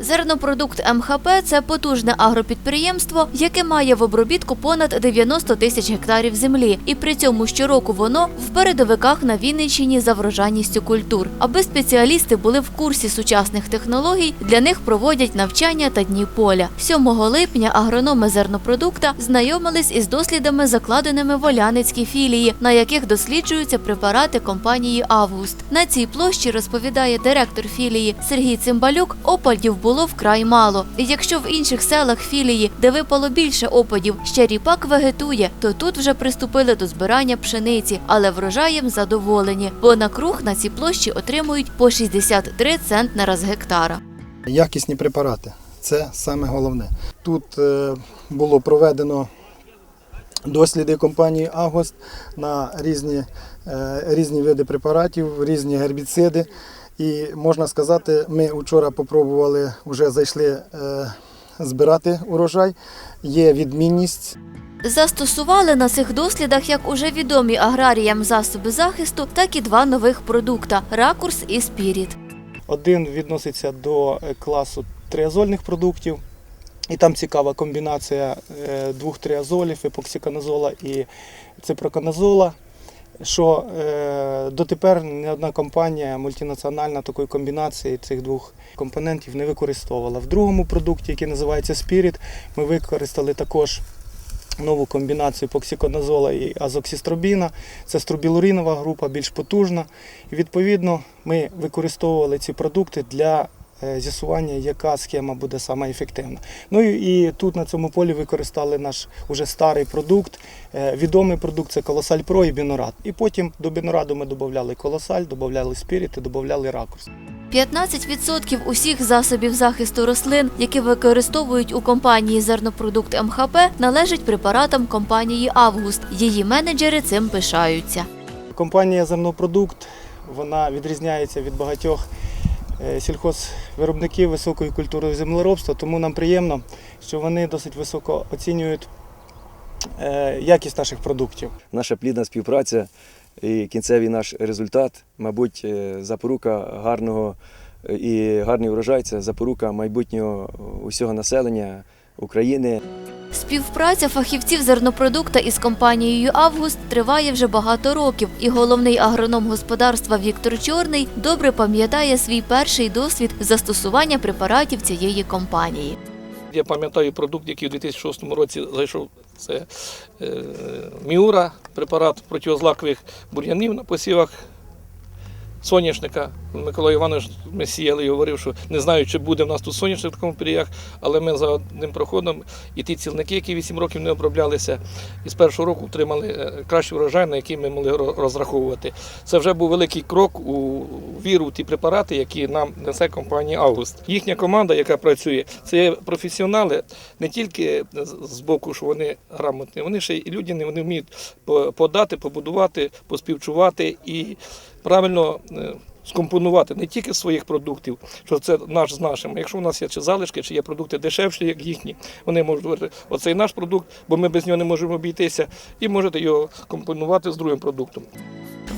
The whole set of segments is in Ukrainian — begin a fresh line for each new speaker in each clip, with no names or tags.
Зернопродукт МХП це потужне агропідприємство, яке має в обробітку понад 90 тисяч гектарів землі, і при цьому щороку воно в передовиках на Вінниччині за врожайністю культур. Аби спеціалісти були в курсі сучасних технологій, для них проводять навчання та дні поля. 7 липня агрономи зернопродукта знайомились із дослідами, закладеними в Оляницькій філії, на яких досліджуються препарати компанії Август. На цій площі розповідає директор філії Сергій Цимбалюк. Опадів було вкрай мало. І якщо в інших селах філії, де випало більше опадів, ще ріпак вегетує, то тут вже приступили до збирання пшениці, але врожаєм задоволені, бо на круг на цій площі отримують по 63 центнера з гектара.
Якісні препарати це саме головне. Тут е, було проведено досліди компанії Агост на різні, е, різні види препаратів, різні гербіциди. І можна сказати, ми вчора попробували, вже зайшли е, збирати урожай. Є відмінність
Застосували на цих дослідах як уже відомі аграріям засоби захисту, так і два нових продукта ракурс і спіріт.
Один відноситься до е, класу триазольних продуктів. І там цікава комбінація е, двох триазолів, епоксиканазола і ципроканазола, що е, дотепер ні одна компанія мультинаціональна такої комбінації цих двох компонентів не використовувала. В другому продукті, який називається Spirit, ми використали також нову комбінацію епоксиконазола і азоксістробіна. Це струбілуринова група, більш потужна. І відповідно ми використовували ці продукти для з'ясування, яка схема буде саме ефективна. Ну і, тут на цьому полі використали наш уже старий продукт. Е, Відомий продукт це Колосаль Про і Бінорад. І потім до Бінораду ми додавали колосаль, додавали спіріт і додавали ракурс.
15% усіх засобів захисту рослин, які використовують у компанії зернопродукт МХП, належать препаратам компанії Август. Її менеджери цим пишаються.
Компанія Зернопродукт вона відрізняється від багатьох е, сільхозвиробників високої культури землеробства, тому нам приємно, що вони досить високо оцінюють е, якість наших продуктів.
наша плідна співпраця і кінцевий наш результат, мабуть, е, запорука гарного е, і гарний урожай це запорука майбутнього усього населення України.
Співпраця фахівців зернопродукта із компанією Август триває вже багато років, і головний агроном господарства Віктор Чорний добре пам'ятає свій перший досвід застосування препаратів цієї компанії.
Я пам'ятаю продукт, який у 2006 році зайшов. Це е, Міура, препарат протизлакових бур'янів на посівах соняшника. Микола Іванович ми сіяли і говорив, що не знаю, чи буде в нас тут соняшник в такому періях, але ми за одним проходом і ті цілники, які 8 років не оброблялися, і з першого року отримали е, кращий врожай, на який ми могли розраховувати. Це вже був великий крок у віру в ті препарати, які нам несе компанія Август. Їхня команда, яка працює, це професіонали не тільки з- боку, що вони грамотні, вони ще і людяні, вони вміють подати, побудувати, поспівчувати і правильно. е, Скомпонувати не тільки своїх продуктів, що це наш з нашим. Якщо у нас є чи залишки, чи є продукти дешевші, як їхні, вони можуть говорити, оцей наш продукт, бо ми без нього не можемо обійтися, і можете його компонувати з другим продуктом.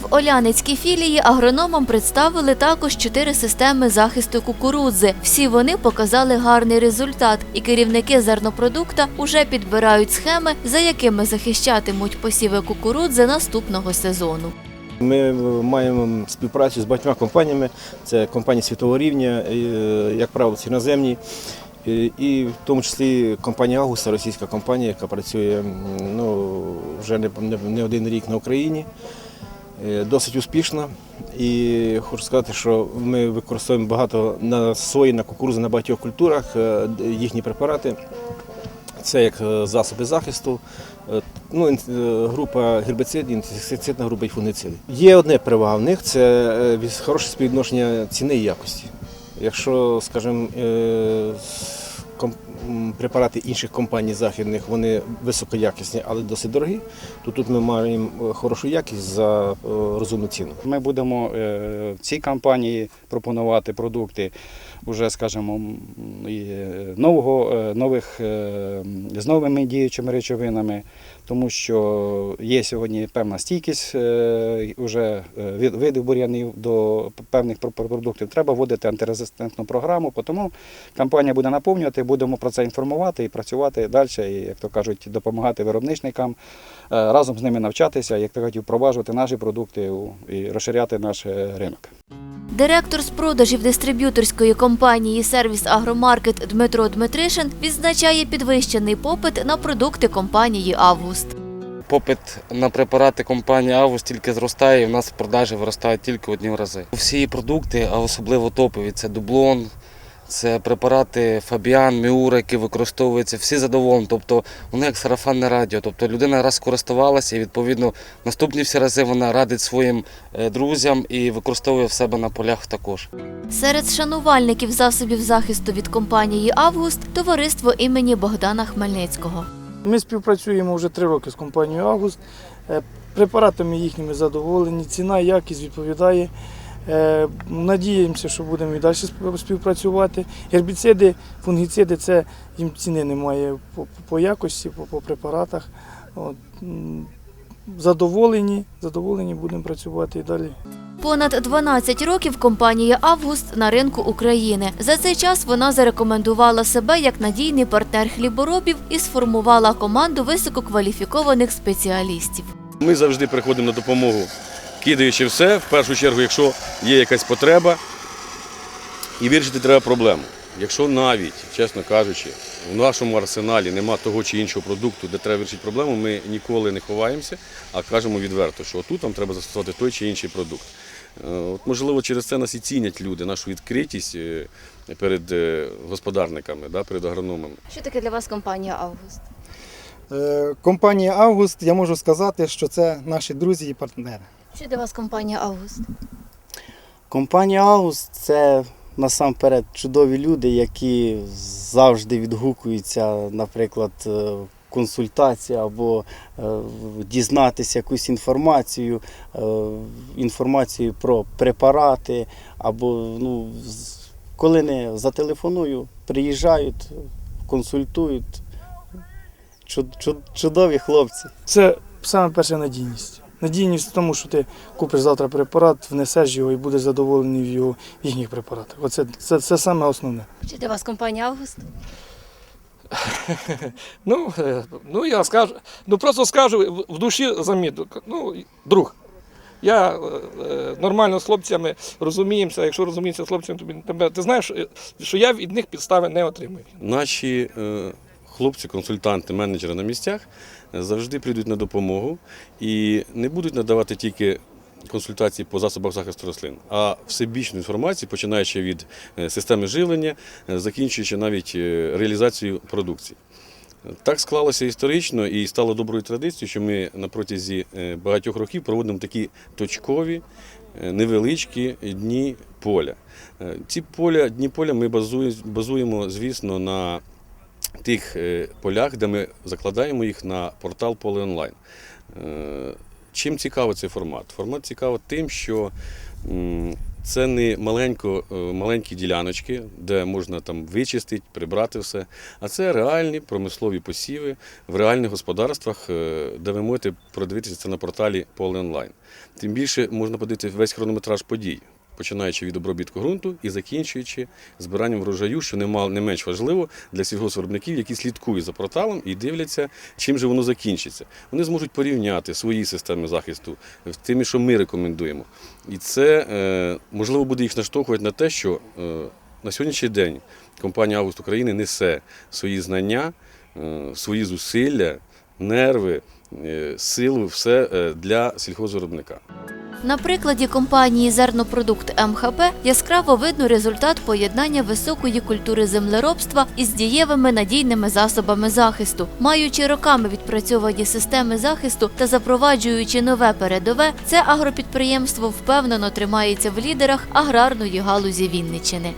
В Оляницькій філії агрономам представили також чотири системи захисту кукурудзи. Всі вони показали гарний результат, і керівники зернопродукта уже підбирають схеми, за якими захищатимуть посіви кукурудзи наступного сезону.
Ми маємо співпрацю з багатьма компаніями. Це компанії світового рівня, е, як правило, це іноземні. І- І в тому числі компанія Агуса, російська компанія, яка працює ну, вже не, один рік на Україні, е, досить успішно. І хочу сказати, що ми використовуємо багато на сої, на кукурудзу, на багатьох культурах е, їхні препарати. Це як е, засоби захисту, е, ну, е, група гербіцидів, інсектицидна група і фунгициди. Є одне перевага в них це хороше співвідношення ціни і якості. Якщо, скажімо, препарати інших компаній західних, вони високоякісні, але досить дорогі, то тут ми маємо е, хорошу якість за е, розумну ціну.
Ми будемо е, в цій кампанії пропонувати продукти вже, скажімо, е, нового, е, нових, е, з новими діючими речовинами, тому що є сьогодні певна стійкість е, е, від- видів бур'янів до певних пр- пр- продуктів. Треба вводити антирезистентну програму, тому кампанія буде наповнювати, будемо про це інформувати і працювати далі, і, як то кажуть, допомагати виробничникам, е, разом з ними навчатися, як то кажуть, впроваджувати наші продукти і розширяти наш е, ринок.
Директор з продажів дистриб'юторської компанії Сервіс Агромаркет Дмитро Дмитришин відзначає підвищений попит на продукти компанії Август.
Попит на препарати компанії Авус тільки зростає, і в нас продажі виростають тільки одні рази. Всі продукти, а особливо топові, це дублон, це препарати Фабіан, Міура, які використовуються, всі задоволені. Тобто вони як сарафанне радіо. Тобто людина раз користувалася, і відповідно наступні всі рази вона радить своїм е, друзям і використовує в себе на полях також.
Серед шанувальників засобів захисту від компанії Август товариство імені Богдана Хмельницького.
Ми співпрацюємо вже три роки з компанією Август. Е, Препаратами їхніми задоволені, ціна, якість відповідає. Е, Надіємося, що будемо і далі спів- співпрацювати. Гербіциди, фунгіциди це їм ціни немає по, по якості, по, по препаратах. От, задоволені, задоволені будемо працювати і далі.
Понад 12 років компанія Август на ринку України. За цей час вона зарекомендувала себе як надійний партнер хліборобів і сформувала команду висококваліфікованих спеціалістів.
Ми завжди приходимо на допомогу, кидаючи все, в першу чергу, якщо є якась потреба, і вирішити треба проблему. Якщо навіть, чесно кажучи, в нашому арсеналі нема того чи іншого продукту, де треба вирішити проблему, ми ніколи не ховаємося, а кажемо відверто, що тут нам треба застосувати той чи інший продукт. Е, От, можливо, через це нас і цінять люди, нашу відкритість е, перед е, господарниками, да, перед агрономами.
Що таке для вас компанія Август?
Компанія Август, я можу сказати, що це наші друзі і партнери.
Що для вас компанія Август?
Компанія Ауст це насамперед чудові люди, які завжди відгукуються, наприклад, е, консультація або е, дізнатися якусь інформацію, е, інформацію про препарати, або ну, коли не зателефоную, приїжджають, консультують. Чуд- чуд- Чудові хлопці.
Це саме перша надійність. Надійність в тому, що ти купиш завтра препарат, внесеш його і будеш задоволений в його в їхніх препаратах. Оце це, це саме основне.
Що для вас компанія Август?
Ну, е, ну я скажу, ну просто скажу в- душі заміту. Ну, друг. Я е, е, нормально з хлопцями розуміємося. Якщо розуміємося з хлопцями, тобі тебе ти знаєш, що я від них підстави не отримую.
Наші е, хлопці, консультанти, менеджери на місцях е, завжди прийдуть на допомогу і не будуть надавати тільки консультації по засобах захисту рослин, а всебічну інформацію, починаючи від е, системи живлення, е, закінчуючи навіть реалізацією продукції. Так склалося історично і стало доброю традицією, що ми на протязі багатьох років проводимо такі точкові, невеличкі дні поля. Ці поля, дні поля ми базує- базуємо, звісно, на тих е, полях, де ми закладаємо їх на портал Поле онлайн. Е, Чим цікавий цей формат? Формат цікавий тим, що це не маленько, е, маленькі діляночки, де можна там вичистити, прибрати все, а це реальні промислові посіви в реальних господарствах, де ви можете продивитися це на порталі Поле онлайн. Тим більше можна подивитися весь хронометраж подій, починаючи від обробітку ґрунту і закінчуючи збиранням врожаю, що не менш важливо для сільгоспвиробників, які слідкують за порталом і дивляться, чим же воно закінчиться. Вони зможуть порівняти свої системи захисту з тими, що ми рекомендуємо. І це е, можливо буде їх наштовхувати на те, що е, на сьогоднішній день компанія Август України несе свої знання, е, свої зусилля, нерви, силу, все для сільхозвиробника.
На прикладі компанії Зернопродукт МХП яскраво видно результат поєднання високої культури землеробства із дієвими надійними засобами захисту. Маючи роками відпрацьовані системи захисту та запроваджуючи нове передове, це агропідприємство впевнено тримається в лідерах аграрної галузі Вінниччини.